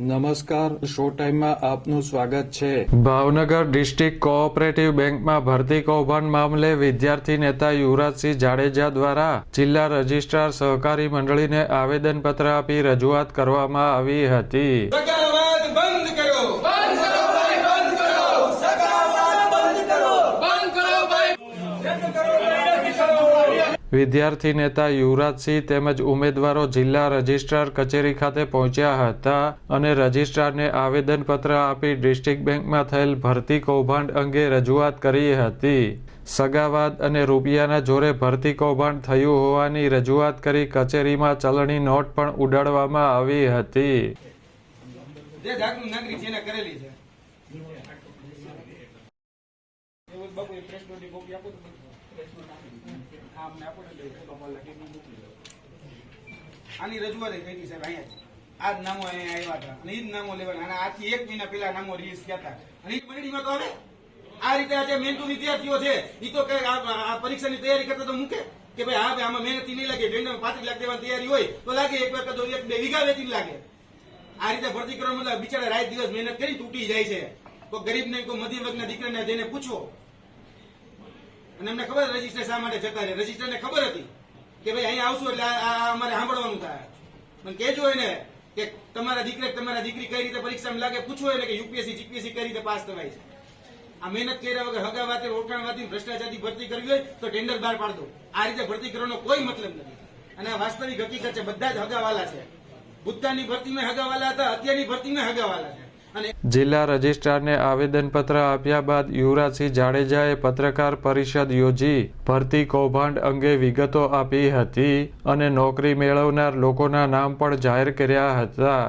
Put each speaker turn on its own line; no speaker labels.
નમસ્કાર શો ટાઈમમાં આપનું સ્વાગત છે
ભાવનગર ડિસ્ટ્રિક્ટ કોઓપરેટિવ બેંકમાં ભરતી કૌભાંડ મામલે વિદ્યાર્થી નેતા યુવરાજસિંહ જાડેજા દ્વારા જિલ્લા રજિસ્ટ્રાર સહકારી મંડળીને આવેદનપત્ર આપી રજૂઆત કરવામાં આવી હતી
બંધ કરો
વિદ્યાર્થી નેતા યુવરાજસિંહ તેમજ ઉમેદવારો જિલ્લા રજિસ્ટ્રાર કચેરી ખાતે પહોંચ્યા હતા અને રજિસ્ટ્રારને આવેદનપત્ર આપી ડિસ્ટ્રિક્ટ બેંકમાં થયેલ ભરતી કૌભાંડ અંગે રજૂઆત કરી હતી. સગાવાદ અને રૂપિયાના જોરે ભરતી કૌભાંડ થયું હોવાની રજૂઆત કરી કચેરીમાં ચલણી નોટ પણ ઉડાડવામાં આવી હતી.
બાપુ એ પ્રેસ નોટની કોપી આપો તો હા, અમને આપો ને તો એ ફોટો અમારે લખીને મોકલી દો. આની રજૂઆત એ કરી સાહેબ અહીંયા આ જ નામો અહીંયા આવ્યા હતા અને ઈ જ નામો લેવાના અને આથી એક મહિના પહેલા નામો રિલીઝ થયા હતા. અને ઈ મંડળીમાં તો હવે? આ રીતે આ જે મહેનતુ વિદ્યાર્થીઓ છે ઈ તો કઈ આ પરીક્ષાની તૈયારી કરતા તો મૂકે? કે ભાઈ હા ભાઈ આમાં મહેનતી નહીં લાગે બેન પાંત્રીસ લાખ દેવાની તૈયારી હોય તો લાગે એક વાર કદો એક બે વીઘા વેચી લાગે. આ રીતે ભરતી કરવા મતલબ બિચારા રાત દિવસ મહેનત કરી તૂટી જાય છે. કોઈ ગરીબ ને કોઈ મધ્યમ વર્ગના દીકરાને જઈને પૂછો અને અમને ખબર રજિસ્ટર શા માટે જતા રહે? રજિસ્ટર ને ખબર હતી કે ભાઈ અહીંયા આવશું એટલે અમારે સાંભળવાનું થાય. પણ કહેજો એને કે તમારા દીકરા તમારા દીકરી કઈ રીતે પરીક્ષામાં લાગે પૂછવું એને કે યુપીએસસી જીપીએસસી કઈ રીતે પાસ થવાય છે. આ મહેનત કર્યા વગર હગા વાતે, ઓળખાણ વાતી, ભ્રષ્ટાચારથી ભરતી કરવી હોય તો ટેન્ડર બહાર પાડતો આ રીતે ભરતી કરવાનો કોઈ મતલબ નથી. અને આ વાસ્તવિક હકીકત છે, બધા જ હગાવાલા છે. ભૂતકાળની ભરતીમાં હગાવાલા હતા, અત્યારની ભરતીમાં હગાવાલા છે.
જિલ્લા રજિસ્ટ્રારને આવેદનપત્ર આપ્યા બાદ યુવરાજસિંહ જાડેજાએ પત્રકાર પરિષદ યોજી ભરતી કૌભાંડ અંગે વિગતો આપી હતી અને નોકરી મેળવનાર લોકોના નામ પણ જાહેર કર્યા હતા.